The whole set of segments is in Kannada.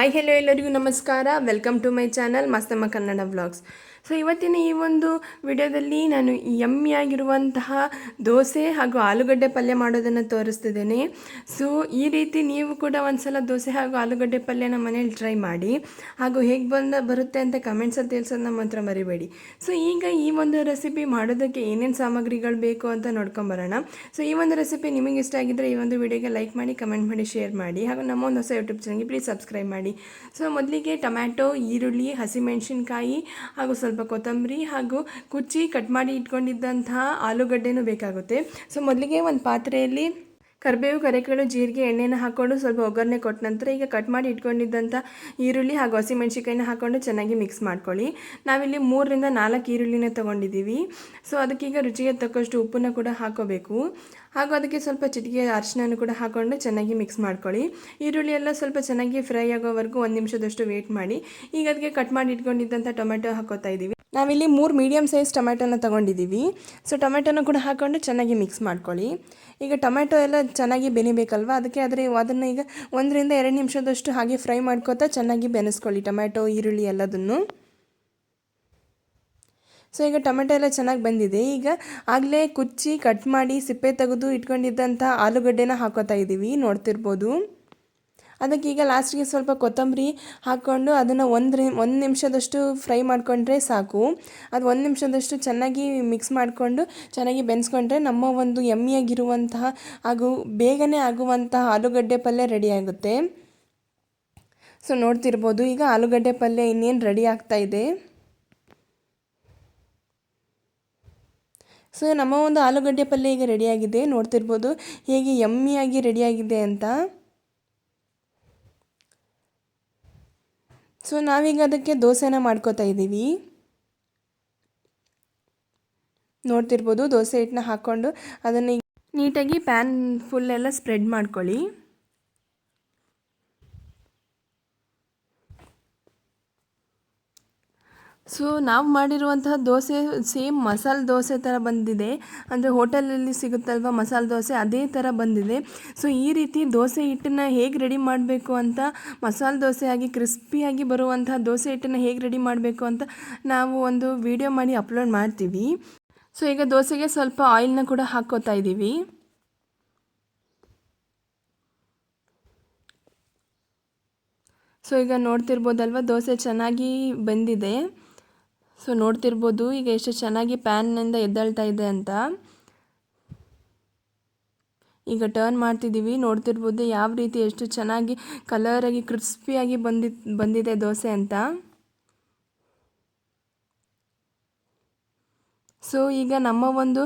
ಹಾಯ್ ಹೆಲೋ ಎಲ್ಲರಿಗೂ ನಮಸ್ಕಾರ. Welcome to my channel Mastamma Kannada vlogs so ಇವತ್ತಿನ ಈ ಒಂದು ವಿಡಿಯೋದಲ್ಲಿ ನಾನು ಯಮ್ಮಿಯಾಗಿರುವಂತಹ ದೋಸೆ ಹಾಗೂ ಆಲೂಗಡ್ಡೆ ಪಲ್ಯ ಮಾಡೋದನ್ನು ತೋರಿಸ್ತಿದ್ದೇನೆ. ಸೊ ಈ ರೀತಿ ನೀವು ಕೂಡ ಒಂದ್ಸಲ ದೋಸೆ ಹಾಗೂ ಆಲೂಗಡ್ಡೆ ಪಲ್ಯನ ಮನೇಲಿ ಟ್ರೈ ಮಾಡಿ ಹಾಗೂ ಹೇಗೆ ಬಂದ ಬರುತ್ತೆ ಅಂತ ಕಮೆಂಟ್ಸಲ್ಲಿ ತಿಳಿಸೋದನ್ನ ಹತ್ರ ಮರಿಬೇಡಿ. ಸೊ ಈಗ ಈ ಒಂದು ರೆಸಿಪಿ ಮಾಡೋದಕ್ಕೆ ಏನೇನು ಸಾಮಗ್ರಿಗಳು ಬೇಕು ಅಂತ ನೋಡ್ಕೊಂಬರೋಣ. ಸೊ ಈ ಒಂದು ರೆಸಿಪಿ ನಿಮಗೆ ಇಷ್ಟ ಆಗಿದ್ದರೆ ಈ ಒಂದು ವಿಡಿಯೋಗೆ ಲೈಕ್ ಮಾಡಿ ಕಮೆಂಟ್ ಮಾಡಿ ಶೇರ್ ಮಾಡಿ ಹಾಗೂ ನಮ್ಮ ಒಂದು ಹೊಸ ಯೂಟ್ಯೂಬ್ ಚಾನಲ್ಗೆ ಪ್ಲೀಸ್ ಸಬ್ಸ್ಕ್ರೈಬ್ ಮಾಡಿ. ಸೊ ಮೊದಲಿಗೆ ಟೊಮ್ಯಾಟೊ, ಈರುಳ್ಳಿ, ಹಸಿಮೆಣಸಿನ್ಕಾಯಿ ಹಾಗೂ ಸ್ವಲ್ಪ ಕೊತ್ತಂಬರಿ ಹಾಗೂ ಕುಚ್ಚಿ ಕಟ್ ಮಾಡಿ ಇಟ್ಕೊಂಡಿದ್ದಂತಹ ಆಲೂಗಡ್ಡೆನೂ ಬೇಕಾಗುತ್ತೆ. ಸೊ ಮೊದಲಿಗೆ ಒಂದು ಪಾತ್ರೆಯಲ್ಲಿ ಕರಿಬೇವು ಕರೆಕಾಳು, ಜೀರಿಗೆ ಎಣ್ಣೆನ ಹಾಕ್ಕೊಂಡು ಸ್ವಲ್ಪ ಒಗ್ಗರಣೆ ಕೊಟ್ಟ ನಂತರ ಈಗ ಕಟ್ ಮಾಡಿ ಇಟ್ಕೊಂಡಿದ್ದಂಥ ಈರುಳ್ಳಿ ಹಾಗೂ ಹಸಿಮೆಣ್ಸಿಕಾಯಿನ ಹಾಕ್ಕೊಂಡು ಚೆನ್ನಾಗಿ ಮಿಕ್ಸ್ ಮಾಡ್ಕೊಳ್ಳಿ. ನಾವಿಲ್ಲಿ ಮೂರರಿಂದ ನಾಲ್ಕು ಈರುಳ್ಳಿನ ತೊಗೊಂಡಿದ್ದೀವಿ. ಸೊ ಅದಕ್ಕೀಗ ರುಚಿಗೆ ತಕ್ಕಷ್ಟು ಉಪ್ಪನ್ನ ಕೂಡ ಹಾಕೋಬೇಕು. ಹಾಗೂ ಅದಕ್ಕೆ ಸ್ವಲ್ಪ ಚಿಟಿಕೆ ಅರಿಶಿನ ಕೂಡ ಹಾಕ್ಕೊಂಡು ಚೆನ್ನಾಗಿ ಮಿಕ್ಸ್ ಮಾಡ್ಕೊಳ್ಳಿ. ಈರುಳ್ಳಿ ಎಲ್ಲ ಸ್ವಲ್ಪ ಚೆನ್ನಾಗಿ ಫ್ರೈ ಆಗೋವರೆಗೂ ಒಂದು ನಿಮಿಷದಷ್ಟು ವೇಟ್ ಮಾಡಿ. ಈಗ ಅದಕ್ಕೆ ಕಟ್ ಮಾಡಿ ಇಟ್ಕೊಂಡಿದ್ದಂಥ ಟೊಮೆಟೊ ಹಾಕೋತಾ ಇದ್ದೀವಿ. ನಾವಿಲ್ಲಿ ಮೂರು ಮೀಡಿಯಮ್ ಸೈಜ್ ಟೊಮೆಟೊನ ತೊಗೊಂಡಿದ್ದೀವಿ. ಸೊ ಟೊಮೆಟೊನ ಕೂಡ ಹಾಕ್ಕೊಂಡು ಚೆನ್ನಾಗಿ ಮಿಕ್ಸ್ ಮಾಡ್ಕೊಳ್ಳಿ. ಈಗ ಟೊಮೆಟೊ ಎಲ್ಲ ಚೆನ್ನಾಗಿ ಬೆನಿಬೇಕಲ್ವ? ಅದಕ್ಕೆ ಆದರೆ ಅದನ್ನು ಈಗ ಒಂದರಿಂದ ಎರಡು ನಿಮಿಷದಷ್ಟು ಹಾಗೆ ಫ್ರೈ ಮಾಡ್ಕೋತಾ ಚೆನ್ನಾಗಿ ಬೆನೆಸ್ಕೊಳ್ಳಿ. ಟೊಮೆಟೊ ಈರುಳ್ಳಿ ಎಲ್ಲದನ್ನು. ಸೊ ಈಗ ಟೊಮೆಟೊ ಎಲ್ಲ ಚೆನ್ನಾಗಿ ಬಂದಿದೆ. ಈಗ ಆಗಲೇ ಕುಚ್ಚಿ ಕಟ್ ಮಾಡಿ, ಸಿಪ್ಪೆ ತೆಗೆದು ಇಟ್ಕೊಂಡಿದ್ದಂಥ ಆಲೂಗಡ್ಡೆನ ಹಾಕೋತಾ ಇದ್ದೀವಿ ನೋಡ್ತಿರ್ಬೋದು. ಅದಕ್ಕೆ ಈಗ ಲಾಸ್ಟಿಗೆ ಸ್ವಲ್ಪ ಕೊತ್ತಂಬರಿ ಹಾಕ್ಕೊಂಡು ಅದನ್ನು ಒಂದು ಒಂದು ನಿಮಿಷದಷ್ಟು ಫ್ರೈ ಮಾಡಿಕೊಂಡ್ರೆ ಸಾಕು. ಅದು ಒಂದು ನಿಮಿಷದಷ್ಟು ಚೆನ್ನಾಗಿ ಮಿಕ್ಸ್ ಮಾಡಿಕೊಂಡು ಚೆನ್ನಾಗಿ ಬೆನ್ಸ್ಕೊಂಡ್ರೆ ನಮ್ಮ ಒಂದು ಎಮ್ಮಿಯಾಗಿರುವಂತಹ ಹಾಗೂ ಬೇಗನೆ ಆಗುವಂತಹ ಆಲೂಗಡ್ಡೆ ಪಲ್ಯ ರೆಡಿಯಾಗುತ್ತೆ ಸೊ ನೋಡ್ತಿರ್ಬೋದು ಈಗ ಆಲೂಗಡ್ಡೆ ಪಲ್ಯ ಇನ್ನೇನು ರೆಡಿ ಆಗ್ತಾ ಇದೆ. ಸೊ ನಮ್ಮ ಒಂದು ಆಲೂಗಡ್ಡೆ ಪಲ್ಯ ಈಗ ರೆಡಿಯಾಗಿದೆ ನೋಡ್ತಿರ್ಬೋದು ಹೇಗೆ ಯಮ್ಮಿಯಾಗಿ ರೆಡಿಯಾಗಿದೆ ಅಂತ. ಸೊ ನಾವೀಗ ಅದಕ್ಕೆ ದೋಸೆನ ಮಾಡ್ಕೋತಾ ಇದ್ದೀವಿ. ನೋಡ್ತಿರ್ಬೋದು, ದೋಸೆ ಹಿಟ್ಟನ್ನ ಹಾಕ್ಕೊಂಡು ಅದನ್ನು ನೀಟಾಗಿ ಪ್ಯಾನ್ ಫುಲ್ಲೆಲ್ಲ ಸ್ಪ್ರೆಡ್ ಮಾಡ್ಕೊಳ್ಳಿ. ಸೊ ನಾವು ಮಾಡಿರುವಂತಹ ದೋಸೆ ಸೇಮ್ ಮಸಾಲೆ ದೋಸೆ ಥರ ಬಂದಿದೆ. ಅಂದರೆ ಹೋಟೆಲಲ್ಲಿ ಸಿಗುತ್ತಲ್ವ ಮಸಾಲೆ ದೋಸೆ, ಅದೇ ಥರ ಬಂದಿದೆ. ಸೊ ಈ ರೀತಿ ದೋಸೆ ಹಿಟ್ಟನ್ನು ಹೇಗೆ ರೆಡಿ ಮಾಡಬೇಕು ಅಂತ, ಮಸಾಲೆ ದೋಸೆ ಆಗಿ ಕ್ರಿಸ್ಪಿಯಾಗಿ ಬರುವಂತಹ ದೋಸೆ ಹಿಟ್ಟನ್ನು ಹೇಗೆ ರೆಡಿ ಮಾಡಬೇಕು ಅಂತ ನಾವು ಒಂದು ವಿಡಿಯೋ ಮಾಡಿ ಅಪ್ಲೋಡ್ ಮಾಡ್ತೀವಿ. ಸೊ ಈಗ ದೋಸೆಗೆ ಸ್ವಲ್ಪ ಆಯಿಲ್ನ ಕೂಡ ಹಾಕ್ಕೋತಾ ಇದ್ದೀವಿ ಸೊ ಈಗ ನೋಡ್ತಿರ್ಬೋದಲ್ವ, ದೋಸೆ ಚೆನ್ನಾಗಿ ಬಂದಿದೆ. ಸೊ ನೋಡ್ತಿರ್ಬೋದು. ಈಗ ಎಷ್ಟು ಚೆನ್ನಾಗಿ ಪ್ಯಾನ್ನಿಂದ ಎದ್ದೇಳ್ತಾ ಇದೆ ಅಂತ. ಈಗ ಟರ್ನ್ ಮಾಡ್ತಿದ್ದೀವಿ. ನೋಡ್ತಿರ್ಬೋದು ಯಾವ ರೀತಿ ಎಷ್ಟು ಚೆನ್ನಾಗಿ ಕಲರಾಗಿ ಕ್ರಿಸ್ಪಿಯಾಗಿ ಬಂದಿ ಬಂದಿದೆ ದೋಸೆ ಅಂತ. ಸೊ ಈಗ ನಮ್ಮ ಒಂದು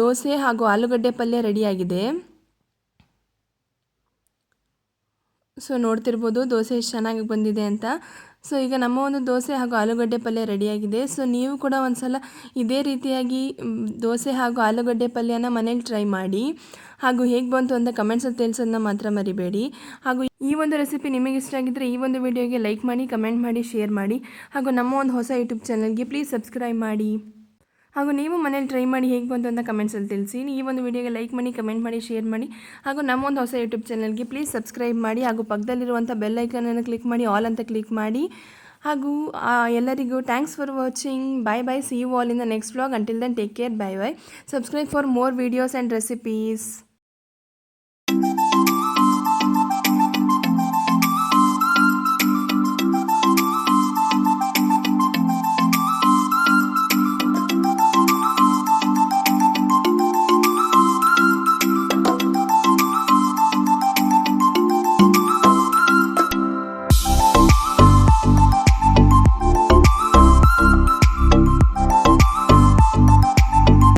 ದೋಸೆ ಹಾಗೂ ಆಲೂಗಡ್ಡೆ ಪಲ್ಯ ರೆಡಿಯಾಗಿದೆ ಸೊ ನೋಡ್ತಿರ್ಬೋದು ದೋಸೆ ಎಷ್ಟು ಚೆನ್ನಾಗಿ ಬಂದಿದೆ ಅಂತ. ಸೊ ಈಗ ನಮ್ಮ ಒಂದು ದೋಸೆ ಹಾಗೂ ಆಲೂಗಡ್ಡೆ ಪಲ್ಯ ರೆಡಿಯಾಗಿದೆ. ಸೊ ನೀವು ಕೂಡ ಒಂದು ಸಲ ಇದೇ ರೀತಿಯಾಗಿ ದೋಸೆ ಹಾಗೂ ಆಲೂಗಡ್ಡೆ ಪಲ್ಯನ ಮನೇಲಿ ಟ್ರೈ ಮಾಡಿ. ಹಾಗೂ ಹೇಗೆ ಬಂತು ಅಂತ ಕಮೆಂಟ್ಸಲ್ಲಿ ತಿಳಿಸೋದನ್ನ ಮಾತ್ರ ಮರಿಬೇಡಿ. ಹಾಗೂ ಈ ಒಂದು ರೆಸಿಪಿ ನಿಮಗೆ ಇಷ್ಟ ಆಗಿದ್ದರೆ ಈ ಒಂದು ವಿಡಿಯೋಗೆ ಲೈಕ್ ಮಾಡಿ ಕಮೆಂಟ್ ಮಾಡಿ ಶೇರ್ ಮಾಡಿ. ಹಾಗೂ ನಮ್ಮ ಒಂದು ಹೊಸ ಯೂಟ್ಯೂಬ್ ಚಾನಲ್ಗೆ ಪ್ಲೀಸ್ ಸಬ್ಸ್ಕ್ರೈಬ್ ಮಾಡಿ. ಹಾಗೂ ನೀವು ಮನೇಲಿ ಟ್ರೈ ಮಾಡಿ ಹೇಗೆ ಬಂತು ಅಂತ ಕಮೆಂಟ್ಸಲ್ಲಿ ತಿಳಿಸಿ. ಈ ಒಂದು ವಿಡಿಯೋಗೆ ಲೈಕ್ ಮಾಡಿ ಕಮೆಂಟ್ ಮಾಡಿ ಶೇರ್ ಮಾಡಿ ಹಾಗೂ ನಮ್ಮ ಒಂದು ಹೊಸ ಯೂಟ್ಯೂಬ್ ಚಾನಲ್ಗೆ ಪ್ಲೀಸ್ ಸಬ್ಸ್ಕ್ರೈಬ್ ಮಾಡಿ ಹಾಗೂ ಪಕ್ಕದಲ್ಲಿರುವಂಥ ಐಕನನ್ನು ಕ್ಲಿಕ್ ಮಾಡಿ ಆಲ್ ಅಂತ ಕ್ಲಿಕ್ ಮಾಡಿ. ಹಾಗೂ ಎಲ್ಲರಿಗೂ thanks for watching bye bye see you all in the next vlog until then take care bye bye subscribe for more videos and recipes